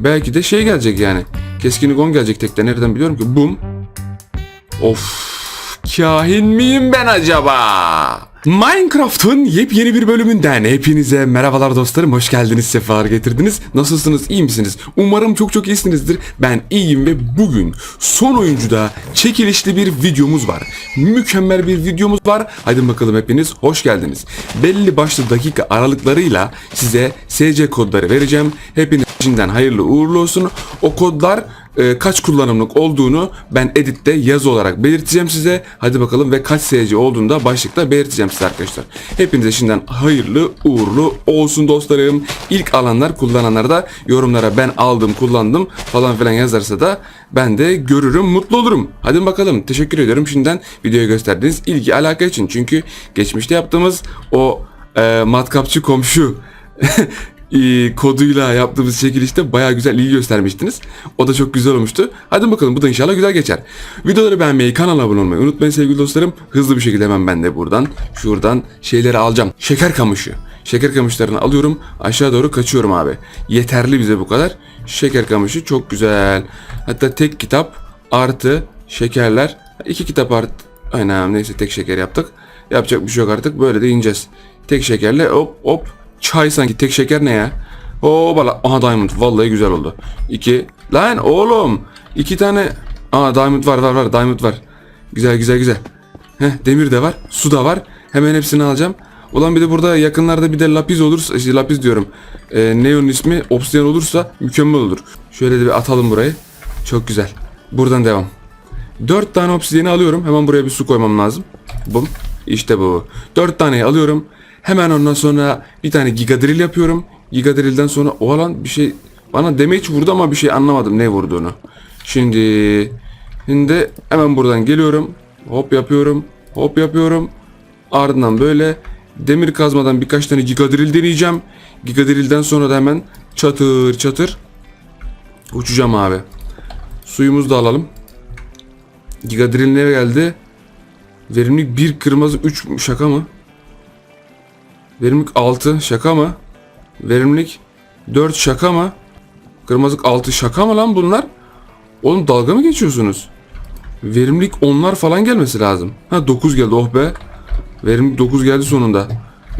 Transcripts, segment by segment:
Belki de şey gelecek yani. Keskinlik 10 gelecek tekte. Nereden biliyorum ki? Bum. Of. Kahin miyim ben acaba? Minecraft'ın yepyeni bir bölümünden hepinize merhabalar dostlarım. Hoş geldiniz, sefalar getirdiniz. Nasılsınız, iyi misiniz? Umarım çok çok iyisinizdir. Ben iyiyim ve bugün son oyuncuda çekilişli bir videomuz var. Mükemmel bir videomuz var. Hadi bakalım hepiniz hoş geldiniz. Belli başlı dakika aralıklarıyla size SC kodları vereceğim. Hepiniz şimdiden hayırlı uğurlu olsun. O kodlar e, kaç kullanımlık olduğunu ben editte yazı olarak belirteceğim size. Hadi bakalım ve kaç SC olduğunu da başlıkta belirteceğim size arkadaşlar. Hepinize şimdiden hayırlı uğurlu olsun dostlarım. İlk alanlar kullananlar da yorumlara ben aldım kullandım falan filan yazarsa da ben de görürüm mutlu olurum. Hadi bakalım teşekkür ediyorum şimdiden videoya gösterdiğiniz ilgi alaka için. Çünkü geçmişte yaptığımız o e, matkapçı komşu e, koduyla yaptığımız çekilişte bayağı güzel ilgi göstermiştiniz. O da çok güzel olmuştu. Hadi bakalım bu da inşallah güzel geçer. Videoları beğenmeyi, kanala abone olmayı unutmayın sevgili dostlarım. Hızlı bir şekilde hemen ben de buradan, şuradan şeyleri alacağım. Şeker kamışı. Şeker kamışlarını alıyorum. Aşağı doğru kaçıyorum abi. Yeterli bize bu kadar. Şeker kamışı çok güzel. Hatta tek kitap artı şekerler. iki kitap artı... Aynen neyse tek şeker yaptık. Yapacak bir şey yok artık. Böyle de ineceğiz. Tek şekerle hop hop Çay sanki tek şeker ne ya? Oo bala. Aha diamond. Vallahi güzel oldu. İki. Lan oğlum. iki tane. Aa diamond var var var. Diamond var. Güzel güzel güzel. Heh demir de var. Su da var. Hemen hepsini alacağım. Ulan bir de burada yakınlarda bir de lapis olursa, işte lapis diyorum. Ee, neon ismi obsidian olursa mükemmel olur. Şöyle de bir atalım burayı. Çok güzel. Buradan devam. 4 tane obsidiyeni alıyorum. Hemen buraya bir su koymam lazım. Bum. İşte bu. 4 taneyi alıyorum. Hemen ondan sonra bir tane giga drill yapıyorum. Giga drill'den sonra o alan bir şey bana damage vurdu ama bir şey anlamadım ne vurduğunu. Şimdi şimdi hemen buradan geliyorum. Hop yapıyorum. Hop yapıyorum. Ardından böyle demir kazmadan birkaç tane giga drill deneyeceğim. Giga drill'den sonra da hemen çatır çatır uçacağım abi. Suyumuzu da alalım. Giga drill nereye geldi? Verimlilik 1 kırmızı 3 şaka mı? Verimlilik 6 şaka mı? Verimlilik 4 şaka mı? Kırmızılık 6 şaka mı lan bunlar? Oğlum dalga mı geçiyorsunuz? Verimlilik 10'lar falan gelmesi lazım. Ha 9 geldi oh be. Verimlilik 9 geldi sonunda.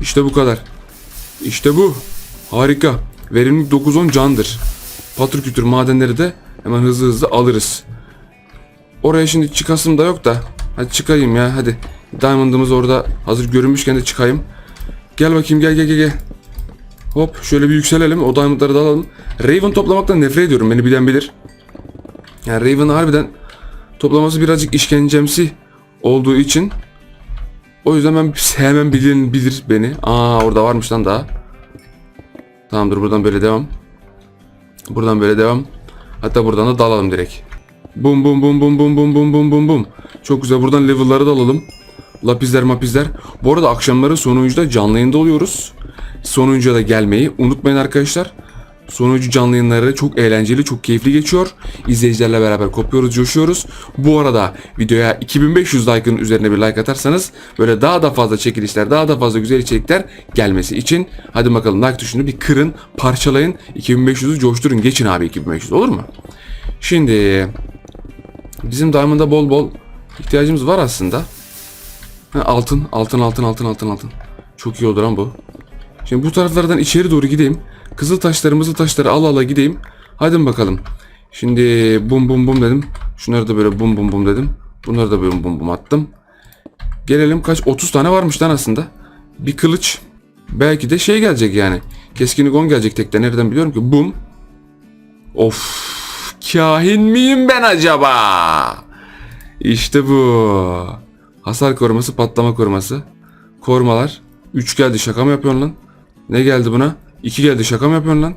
İşte bu kadar. İşte bu. Harika. Verimlilik 9-10 candır. Patrikütür madenleri de hemen hızlı hızlı alırız. Oraya şimdi çıkasım da yok da. Hadi çıkayım ya hadi. Diamond'ımız orada hazır görünmüşken de çıkayım. Gel bakayım gel gel gel gel. Hop şöyle bir yükselelim. O diamondları da alalım. Raven toplamaktan nefret ediyorum. Beni bilen bilir. Yani Raven'ı harbiden toplaması birazcık işkencemsi olduğu için o yüzden ben sevmem bilir, bilir beni. Aa orada varmış lan daha. Tamamdır buradan böyle devam. Buradan böyle devam. Hatta buradan da dalalım direkt. Bum bum bum bum bum bum bum bum bum bum. Çok güzel buradan level'ları da alalım. Lapizler mapizler. Bu arada akşamları son oyuncuda canlı yayında oluyoruz. Son oyuncuya da gelmeyi unutmayın arkadaşlar. Son oyuncu canlı yayınları çok eğlenceli, çok keyifli geçiyor. İzleyicilerle beraber kopuyoruz, coşuyoruz. Bu arada videoya 2500 like'ın üzerine bir like atarsanız böyle daha da fazla çekilişler, daha da fazla güzel içerikler gelmesi için hadi bakalım like tuşunu bir kırın, parçalayın. 2500'ü coşturun, geçin abi 2500 olur mu? Şimdi bizim Diamond'a bol bol ihtiyacımız var aslında. Ha, altın, altın, altın, altın, altın, altın. Çok iyi olur lan bu. Şimdi bu taraflardan içeri doğru gideyim. Kızıl taşları, mızıl taşları ala ala gideyim. Hadi bakalım. Şimdi bum bum bum dedim. Şunları da böyle bum bum bum dedim. Bunları da böyle bum bum attım. Gelelim kaç? 30 tane varmış lan aslında. Bir kılıç. Belki de şey gelecek yani. Keskinlik 10 gelecek tekte. Nereden biliyorum ki? Bum. Of. Kahin miyim ben acaba? İşte bu. Hasar koruması, patlama koruması. Korumalar. 3 geldi şaka mı yapıyorsun lan? Ne geldi buna? 2 geldi şaka mı yapıyorsun lan?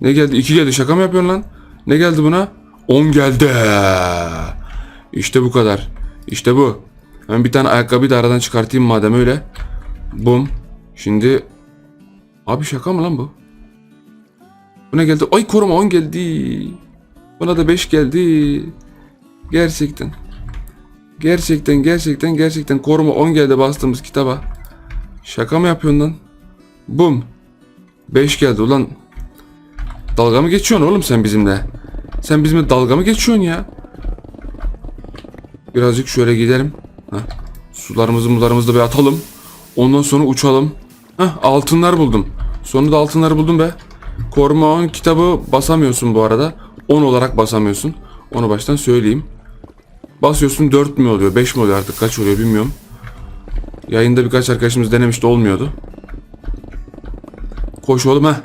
Ne geldi? 2 geldi şaka mı yapıyorsun lan? Ne geldi buna? 10 geldi. İşte bu kadar. İşte bu. Ben bir tane ayakkabıyı da aradan çıkartayım madem öyle. Bum. Şimdi Abi şaka mı lan bu? Bu ne geldi? Ay koruma 10 geldi. Buna da 5 geldi. Gerçekten. Gerçekten gerçekten gerçekten koruma 10 geldi bastığımız kitaba. Şaka mı yapıyorsun lan? Bum. 5 geldi ulan. Dalga mı geçiyorsun oğlum sen bizimle? Sen bizimle dalga mı geçiyorsun ya? Birazcık şöyle gidelim. Heh. Sularımızı mularımızı da bir atalım. Ondan sonra uçalım. Heh, altınlar buldum. Sonunda altınları buldum be. Koruma 10 kitabı basamıyorsun bu arada. 10 olarak basamıyorsun. Onu baştan söyleyeyim. Basıyorsun 4 mü oluyor 5 mi oluyor artık kaç oluyor bilmiyorum. Yayında birkaç arkadaşımız denemişti olmuyordu. Koş oğlum ha.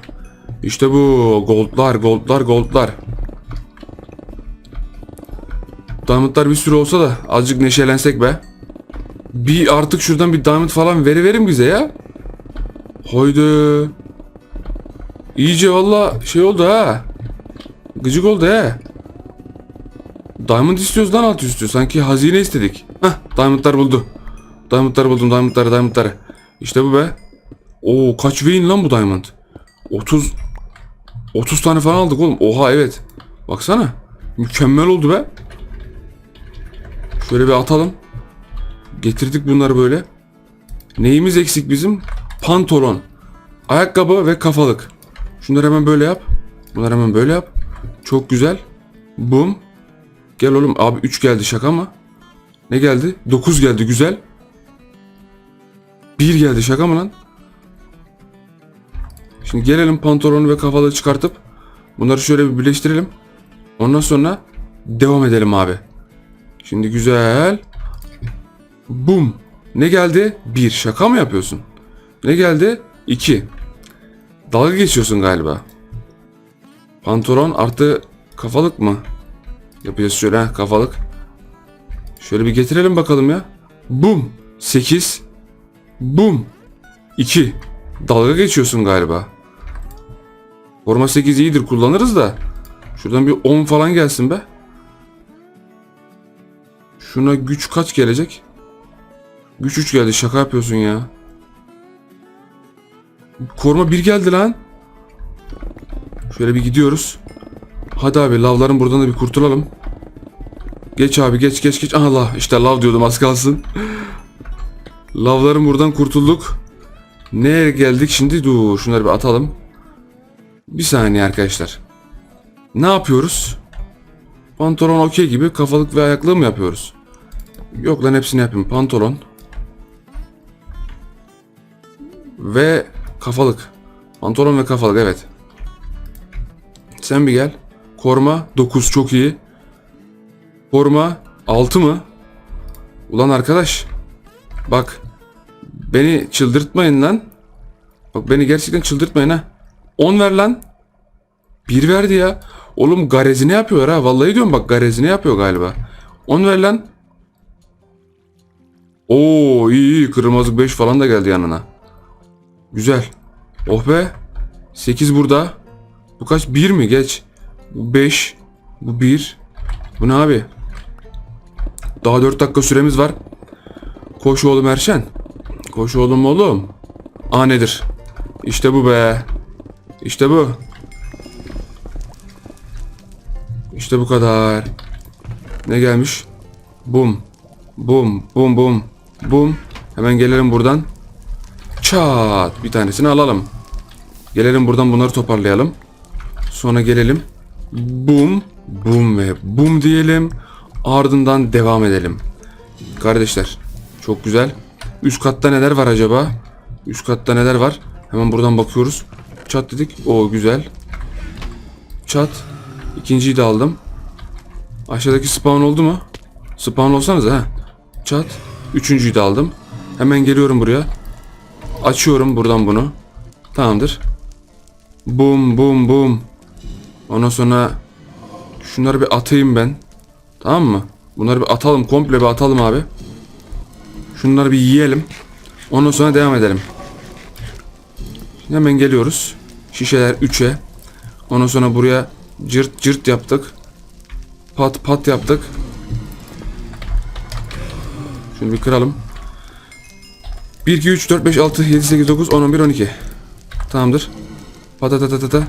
İşte bu goldlar goldlar goldlar. Diamondlar bir sürü olsa da azıcık neşelensek be. Bir artık şuradan bir diamond falan veri verin bize ya. Haydi. İyice valla şey oldu ha. Gıcık oldu ha. Diamond istiyoruz lan alt üstü. Sanki hazine istedik. Hah diamondlar buldu. Diamondları buldum diamondları diamondları. İşte bu be. Oo kaç vein lan bu diamond? 30 30 tane falan aldık oğlum. Oha evet. Baksana. Mükemmel oldu be. Şöyle bir atalım. Getirdik bunları böyle. Neyimiz eksik bizim? Pantolon. Ayakkabı ve kafalık. Şunları hemen böyle yap. Bunları hemen böyle yap. Çok güzel. Bum. Gel oğlum. Abi 3 geldi şaka mı? Ne geldi? 9 geldi güzel. 1 geldi şaka mı lan? Şimdi gelelim pantolonu ve kafalığı çıkartıp bunları şöyle bir birleştirelim. Ondan sonra devam edelim abi. Şimdi güzel. Bum. Ne geldi? 1. Şaka mı yapıyorsun? Ne geldi? 2. Dalga geçiyorsun galiba. Pantolon artı kafalık mı? Yapacağız şöyle kafalık. Şöyle bir getirelim bakalım ya. Bum. 8. Bum. 2. Dalga geçiyorsun galiba. Forma 8 iyidir kullanırız da. Şuradan bir 10 falan gelsin be. Şuna güç kaç gelecek? Güç 3 geldi şaka yapıyorsun ya. Koruma 1 geldi lan. Şöyle bir gidiyoruz. Hadi abi lavların buradan da bir kurtulalım. Geç abi geç geç geç. Allah işte lav diyordum az kalsın. Lavların buradan kurtulduk. Nereye geldik şimdi? Dur şunları bir atalım. Bir saniye arkadaşlar. Ne yapıyoruz? Pantolon okey gibi kafalık ve ayaklığı mı yapıyoruz? Yok lan hepsini yapayım. Pantolon. Ve kafalık. Pantolon ve kafalık evet. Sen bir gel. Koruma 9 çok iyi. Koruma 6 mı? Ulan arkadaş. Bak. Beni çıldırtmayın lan. Bak beni gerçekten çıldırtmayın ha. 10 ver lan. 1 verdi ya. Oğlum garezine yapıyor ha. Vallahi diyorum bak garezine yapıyor galiba. 10 ver lan. Oo iyi iyi. Kırmızı 5 falan da geldi yanına. Güzel. Oh be. 8 burada. Bu kaç? 1 mi? Geç. Bu 5. Bu 1. Bu ne abi? Daha 4 dakika süremiz var. Koş oğlum Erşen. Koş oğlum oğlum. Aa nedir? İşte bu be. İşte bu. İşte bu kadar. Ne gelmiş? Bum. Bum. Bum bum. Bum. Hemen gelelim buradan. Çat. Bir tanesini alalım. Gelelim buradan bunları toparlayalım. Sonra gelelim. Bum. Bum ve bum diyelim. Ardından devam edelim. Kardeşler. Çok güzel. Üst katta neler var acaba? Üst katta neler var? Hemen buradan bakıyoruz. Çat dedik. O güzel. Çat. İkinciyi de aldım. Aşağıdaki spawn oldu mu? Spawn olsanız ha. Çat. Üçüncüyü de aldım. Hemen geliyorum buraya. Açıyorum buradan bunu. Tamamdır. Bum bum bum. Ondan sonra şunları bir atayım ben. Tamam mı? Bunları bir atalım. Komple bir atalım abi. Şunları bir yiyelim. Ondan sonra devam edelim. Hemen geliyoruz. Şişeler 3'e. Ondan sonra buraya cırt cırt yaptık. Pat pat yaptık. Şunu bir kıralım. 1, 2, 3, 4, 5, 6, 7, 8, 9, 10, 11, 12. Tamamdır. Patatatatata.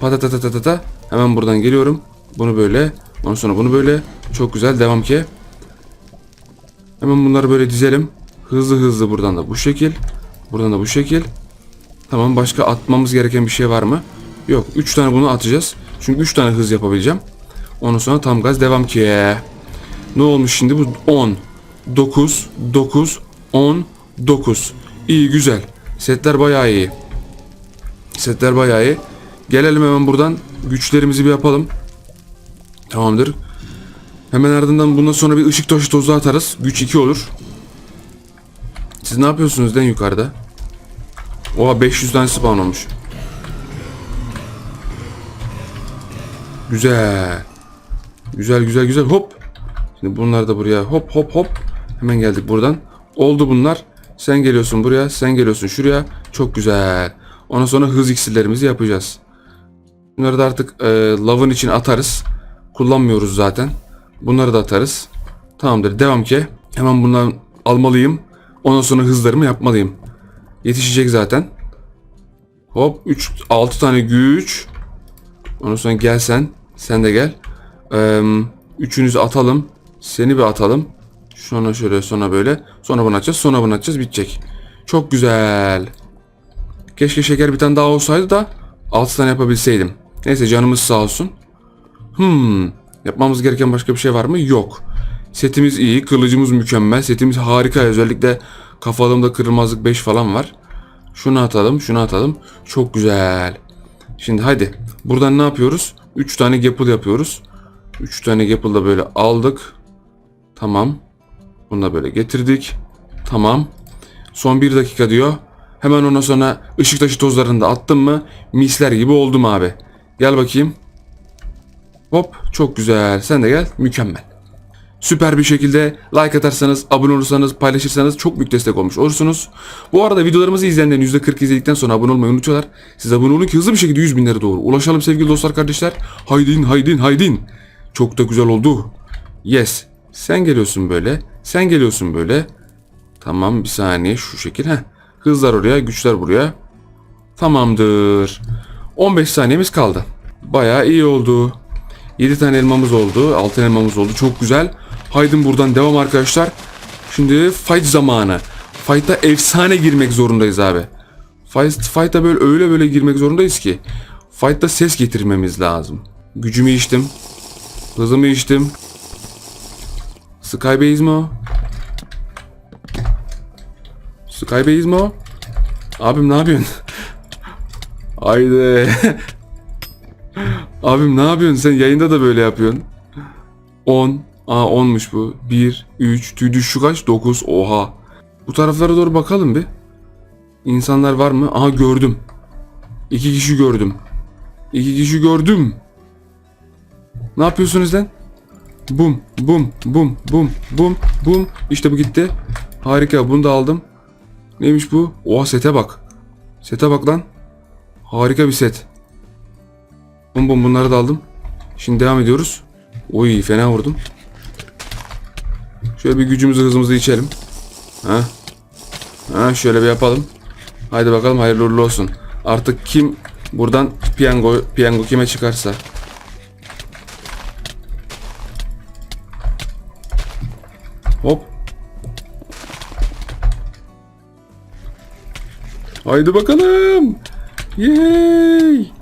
Patatatatata. Hemen buradan geliyorum. Bunu böyle. Ondan sonra bunu böyle. Çok güzel. Devam ki. Hemen bunları böyle dizelim. Hızlı hızlı buradan da bu şekil. Buradan da bu şekil. Tamam başka atmamız gereken bir şey var mı? Yok 3 tane bunu atacağız. Çünkü 3 tane hız yapabileceğim. Ondan sonra tam gaz devam ki. Ne olmuş şimdi bu 10 9 9 10 9 İyi güzel. Setler bayağı iyi. Setler bayağı iyi. Gelelim hemen buradan güçlerimizi bir yapalım. Tamamdır. Hemen ardından bundan sonra bir ışık taşı tozu atarız. Güç 2 olur. Siz ne yapıyorsunuz lan yukarıda? Oha 500 tane spawn olmuş. Güzel. Güzel güzel güzel hop. Şimdi bunlar da buraya hop hop hop. Hemen geldik buradan. Oldu bunlar. Sen geliyorsun buraya, sen geliyorsun şuraya. Çok güzel. Ondan sonra hız iksirlerimizi yapacağız. Bunları da artık e, lavın için atarız. Kullanmıyoruz zaten. Bunları da atarız. Tamamdır. Devam ki. Hemen bundan almalıyım. Ondan sonra hızlarımı yapmalıyım. Yetişecek zaten. Hop 3 6 tane güç. Ondan sonra gel sen. De gel. Üçünüzü atalım. Seni bir atalım. Sonra şöyle sonra böyle. Sonra bunu atacağız. Sonra bunu atacağız. Bitecek. Çok güzel. Keşke şeker bir tane daha olsaydı da 6 tane yapabilseydim. Neyse canımız sağ olsun. Hmm. Yapmamız gereken başka bir şey var mı? Yok. Setimiz iyi. Kılıcımız mükemmel. Setimiz harika. Özellikle kafalığımda kırılmazlık 5 falan var. Şunu atalım. Şunu atalım. Çok güzel. Şimdi hadi. Buradan ne yapıyoruz? 3 tane gapple yapıyoruz. 3 tane gapple da böyle aldık. Tamam. Bunu da böyle getirdik. Tamam. Son 1 dakika diyor. Hemen ondan sonra ışık taşı tozlarını da attım mı misler gibi oldum abi. Gel bakayım. Hop çok güzel. Sen de gel. Mükemmel. Süper bir şekilde like atarsanız, abone olursanız, paylaşırsanız çok büyük destek olmuş olursunuz. Bu arada videolarımızı izleyenlerin %40 izledikten sonra abone olmayı unutuyorlar. Siz abone olun ki hızlı bir şekilde 100 binlere doğru ulaşalım sevgili dostlar kardeşler. Haydin haydin haydin. Çok da güzel oldu. Yes. Sen geliyorsun böyle. Sen geliyorsun böyle. Tamam bir saniye şu şekil. Heh. Hızlar oraya, güçler buraya. Tamamdır. 15 saniyemiz kaldı. Bayağı iyi oldu. 7 tane elmamız oldu. 6 elmamız oldu. Çok güzel. Haydin buradan devam arkadaşlar. Şimdi fight zamanı. Fight'a efsane girmek zorundayız abi. Fight, fight'a böyle öyle böyle girmek zorundayız ki. Fight'ta ses getirmemiz lazım. Gücümü içtim. Hızımı içtim. Skybase mi o? Skybase mi o? Abim ne yapıyorsun? Haydi. Abim ne yapıyorsun? Sen yayında da böyle yapıyorsun. 10. Aa 10'muş bu. 1, 3, tüy şu kaç? 9. Oha. Bu taraflara doğru bakalım bir. İnsanlar var mı? Aha gördüm. İki kişi gördüm. İki kişi gördüm. Ne yapıyorsunuz lan? Bum, bum, bum, bum, bum, bum. İşte bu gitti. Harika bunu da aldım. Neymiş bu? Oha sete bak. Sete bak lan. Harika bir set. Bum bum bunları da aldım. Şimdi devam ediyoruz. Oy fena vurdum. Şöyle bir gücümüzü hızımızı içelim. Ha. Ha şöyle bir yapalım. Haydi bakalım hayırlı uğurlu olsun. Artık kim buradan piyango piyango kime çıkarsa. Hop. Haydi bakalım. Yay.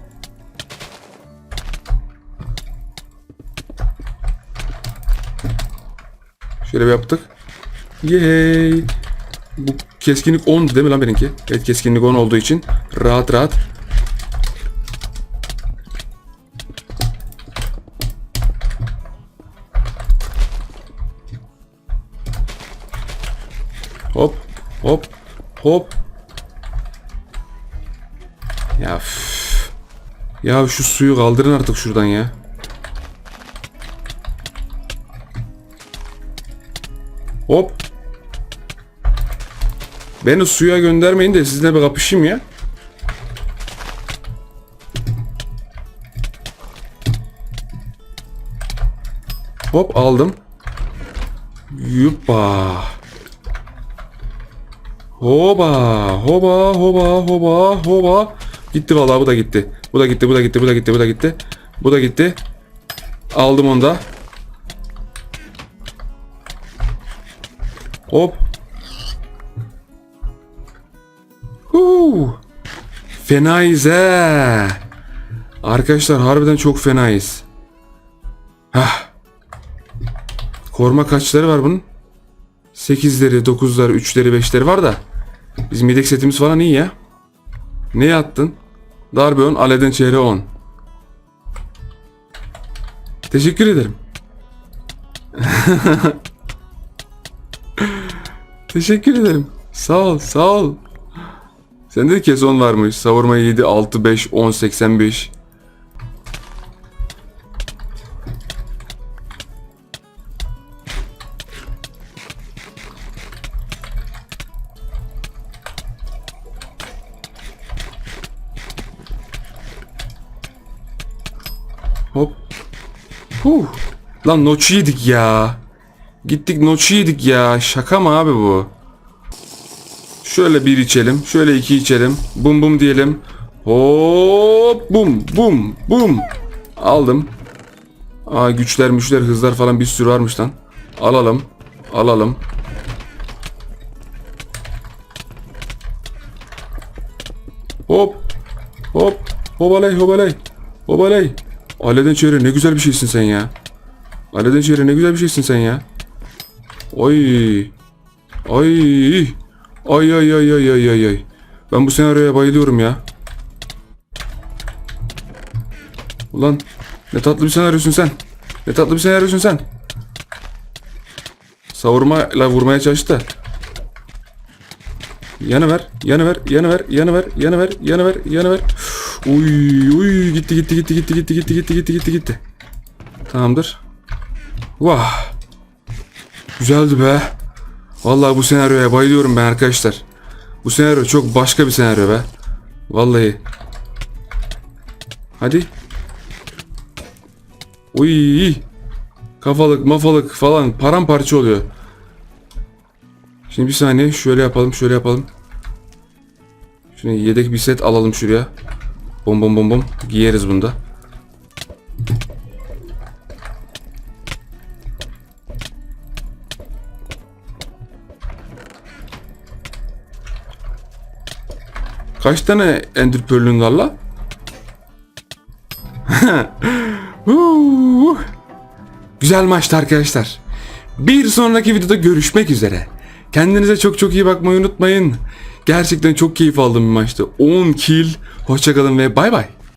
Bir yaptık. Yay. Bu keskinlik 10 değil mi lan benimki? Evet keskinlik 10 olduğu için rahat rahat. Hop hop hop. Ya. Ya şu suyu kaldırın artık şuradan ya. Hop. Beni suya göndermeyin de sizinle bir kapışayım ya. Hop aldım. Yuppa. Hoba, hoba, hoba, hoba, hoba. Gitti vallahi bu da gitti. Bu da gitti, bu da gitti, bu da gitti, bu da gitti. Bu da gitti. Aldım onu da. Hop. Huu. Fenayız he. Arkadaşlar harbiden çok fenayız. Hah. Koruma kaçları var bunun? 8'leri, 9'ları, 3'leri, 5'leri var da. Bizim yedek setimiz falan iyi ya. Ne attın? Darbe 10, Aleden çehre 10. Teşekkür ederim. Teşekkür ederim. Sağ ol, sağ ol. Sende de keson varmış. Savurma 7, 6, 5, 10, 85. Hop. Huh. Lan noçu yedik ya. Gittik noçu yedik ya. Şaka mı abi bu? Şöyle bir içelim. Şöyle iki içelim. Bum bum diyelim. Hop bum bum bum. Aldım. Aa güçler müşler hızlar falan bir sürü varmış lan. Alalım. Alalım. Hop. Hop. Hobalay hobalay. Hobalay. Aleden çevre ne güzel bir şeysin sen ya. Aleden çevre ne güzel bir şeysin sen ya. Oy. Ay. Ay ay ay ay ay ay ay. Ben bu senaryoya bayılıyorum ya. Ulan ne tatlı bir senaryosun sen. Ne tatlı bir senaryosun sen. Savurmayla vurmaya çalıştı da. Yanı ver, yanı ver, yanı ver, yanı ver, yanı ver, yanı ver, yanı ver. Uy, uy gitti gitti gitti gitti gitti gitti gitti gitti gitti gitti. Tamamdır. Vah. Güzeldi be. Vallahi bu senaryoya bayılıyorum ben arkadaşlar. Bu senaryo çok başka bir senaryo be. Vallahi. Hadi. Uy. Kafalık mafalık falan paramparça oluyor. Şimdi bir saniye şöyle yapalım şöyle yapalım. Şunu yedek bir set alalım şuraya. Bom bom bom bom giyeriz bunda. Kaç tane Ender Pearl'ün var la? Güzel maçtı arkadaşlar. Bir sonraki videoda görüşmek üzere. Kendinize çok çok iyi bakmayı unutmayın. Gerçekten çok keyif aldığım bir maçtı. 10 kill. Hoşçakalın ve bay bay.